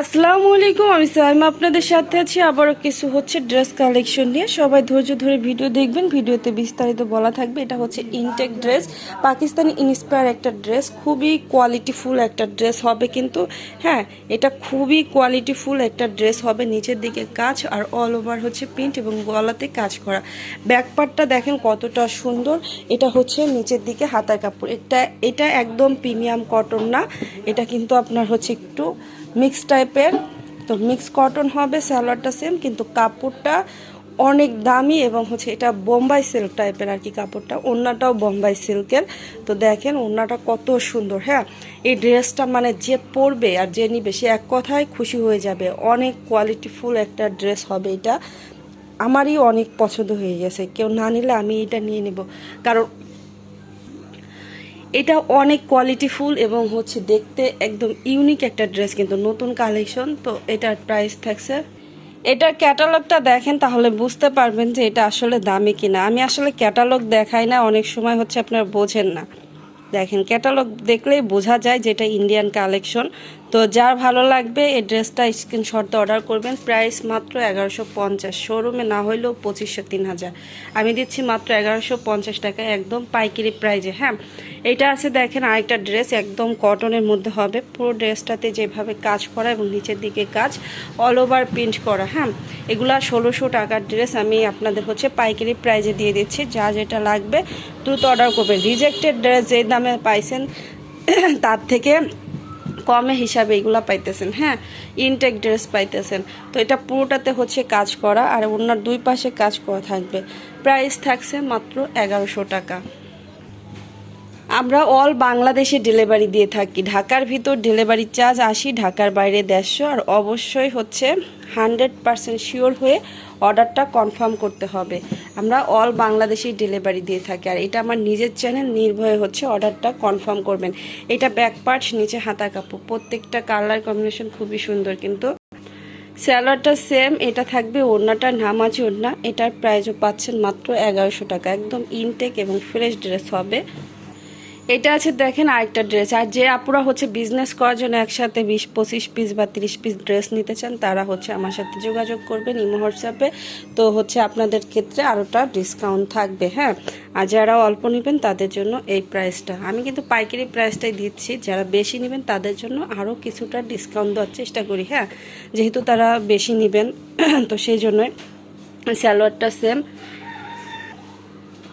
আসসালামু আলাইকুম, আমি সাইমা আপনাদের সাথে আছি। আবারও কিছু হচ্ছে ড্রেস কালেকশন নিয়ে। সবাই ধৈর্য ধরে ভিডিও দেখবেন। ভিডিওতে বিস্তারিত বলা থাকবে। এটা হচ্ছে ইনটেক ড্রেস পাকিস্তানি ইন্সপায়ার একটা ড্রেস খুবই কোয়ালিটিফুল একটা ড্রেস হবে কিন্তু হ্যাঁ এটা খুবই কোয়ালিটিফুল একটা ড্রেস হবে নিচের দিকে কাজ আর অল ওভার হচ্ছে প্রিন্ট এবং গলাতে কাজ করা। ব্যাক পার্টটা দেখেন কতটা সুন্দর। এটা হচ্ছে নিচের দিকে হাতার কাপড়। এটা এটা একদম প্রিমিয়াম কটন না। এটা কিন্তু আপনার হচ্ছে একটু মিক্স টাইপের তো মিক্স কটন হবে, সালোয়ারটা সেম কিন্তু কাপড়টা অনেক দামি এবং হচ্ছে এটা বোম্বাই সিল্ক টাইপের আর কি কাপড়টা, ওড়নাটাও বোম্বাই সিল্কের তো দেখেন ওড়নাটা কত সুন্দর হ্যাঁ? এই ড্রেসটা মানে যে পরবে আর যে নিবে, সে এক কথায় খুশি হয়ে যাবে। অনেক কোয়ালিটিফুল একটা ড্রেস হবে এটা। আমারই অনেক পছন্দ হয়ে গেছে। কেউ না নিলে আমি এটা নিয়ে নেব। কারণ এটা অনেক কোয়ালিটিফুল এবং হচ্ছে দেখতে একদম ইউনিক একটা ড্রেস কিন্তু নতুন কালেকশন তো এটার প্রাইস থাকছে। এটার ক্যাটালগটা দেখেন, তাহলে বুঝতে পারবেন যে এটা আসলে দামি কিনা। আমি আসলে ক্যাটালগ দেখাই না, অনেক সময় হচ্ছে আপনারা বোঝেন না। দেখেন ক্যাটালগ দেখলেই বোঝা যায় যে এটা ইন্ডিয়ান কালেকশন তো যার ভালো লাগবে এই ড্রেসটা স্ক্রিনশটতে অর্ডার করবেন। প্রাইস মাত্র এগারোশো পঞ্চাশ শোরুমে না হইলেও পঁচিশশো তিন হাজার। আমি দিচ্ছি মাত্র এগারোশো পঞ্চাশ টাকা একদম পাইকারি প্রাইজে হ্যাঁ? এটা আছে দেখেন আরেকটা ড্রেস একদম কটনের মধ্যে হবে। পুরো ড্রেসটাতে যেভাবে কাজ করা এবং নিচের দিকে কাজ অল ওভার প্রিন্ট করা হ্যাঁ? এগুলা ষোলোশো টাকার ড্রেস আমি আপনাদের হচ্ছে পাইকারি প্রাইজে দিয়ে দিচ্ছি। যা যেটা লাগবে দ্রুত অর্ডার করবেন। রিজেক্টেড ড্রেস যে দামে পাইছেন, তার থেকে কমে হিসাবে এগুলো পাইতেছেন হ্যাঁ? ইনটেক ড্রেস পাইতেছেন। তো এটা পুরোটাতে হচ্ছে কাজ করা আর ওনার দুই পাশে কাজ করা থাকবে। প্রাইস থাকছে মাত্র এগারোশো টাকা। আমরা অল বাংলাদেশে ডেলিভারি দিয়ে থাকি। ঢাকার ভিতর ডেলিভারি চার্জ আশি, ঢাকার বাইরে দেড়শো। আর অবশ্যই হচ্ছে হান্ড্রেড পারসেন্ট শিওর হয়ে অর্ডারটা কনফার্ম করতে হবে। আমরা অল বাংলাদেশেই ডেলিভারি দিয়ে থাকি। আর এটা আমার নিজের চ্যানেল নির্ভয়ে হচ্ছে অর্ডারটা কনফার্ম করবেন। এটা ব্যাক পার্ট নিচে হাতা কাপড়। প্রত্যেকটা কালার কম্বিনেশন খুবই সুন্দর কিন্তু। স্যালাডটা সেম এটা থাকবে ওড়নাটা, নামাজি ওড়না। এটার প্রাইসও পাচ্ছেন মাত্র এগারোশো টাকা। একদম ইনটেক এবং ফ্রেশ ড্রেস হবে। এটা আছে দেখেন আরেকটা ড্রেস আর যে আপুরা হচ্ছে বিজনেস করার জন্য একসাথে বিশ, পঁচিশ পিস বা তিরিশ পিস ড্রেস নিতে চান, তারা হচ্ছে আমার সাথে যোগাযোগ করবেন ইমো হোয়াটসঅ্যাপে তো হচ্ছে আপনাদের ক্ষেত্রে আরোটা ডিসকাউন্ট থাকবে হ্যাঁ? আর যারা অল্প নেবেন তাদের জন্য এই প্রাইসটা আমি কিন্তু পাইকারি প্রাইসটাই দিচ্ছি, যারা বেশি নেবেন তাদের জন্য আরও কিছুটা ডিসকাউন্ট দেওয়ার চেষ্টা করি হ্যাঁ? যেহেতু তারা বেশি নেবেন, তো সেই জন্যই স্যালোয়ারটা সেম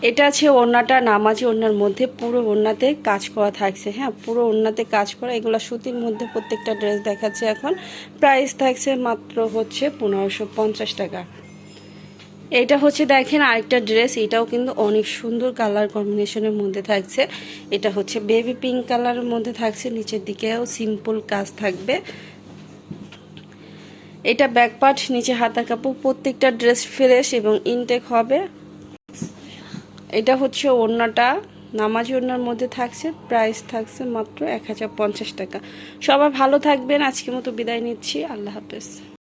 এটা আছে ওড়নাটা নামাজি ওড়নার মধ্যে, পুরো ওড়নাতে কাজ করা থাকছে হ্যাঁ? পুরো ওড়নাতে কাজ করা, এগুলো সুতির মধ্যে প্রত্যেকটা ড্রেস দেখাচ্ছে এখন। প্রাইস থাকছে মাত্র হচ্ছে পনেরোশো পঞ্চাশ টাকা। এটা হচ্ছে দেখেন আরেকটা ড্রেস, এটাও কিন্তু অনেক সুন্দর কালার কম্বিনেশনের মধ্যে থাকছে। এটা হচ্ছে বেবি পিঙ্ক কালারের মধ্যে থাকছে, নিচের দিকেও সিম্পল কাজ থাকবে। এটা ব্যাকপার্ট নিচে হাতার কাপড়, প্রত্যেকটা ড্রেস ফ্রেশ এবং ইনটেক হবে। এটা হচ্ছে ওড়নাটা। নামাজি ওড়নার মধ্যে থাকছে প্রাইস থাকছে মাত্র এক হাজার পঞ্চাশ টাকা। সবাই ভালো থাকবেন আজকে মতো বিদায় নিচ্ছি, আল্লাহ হাফেজ।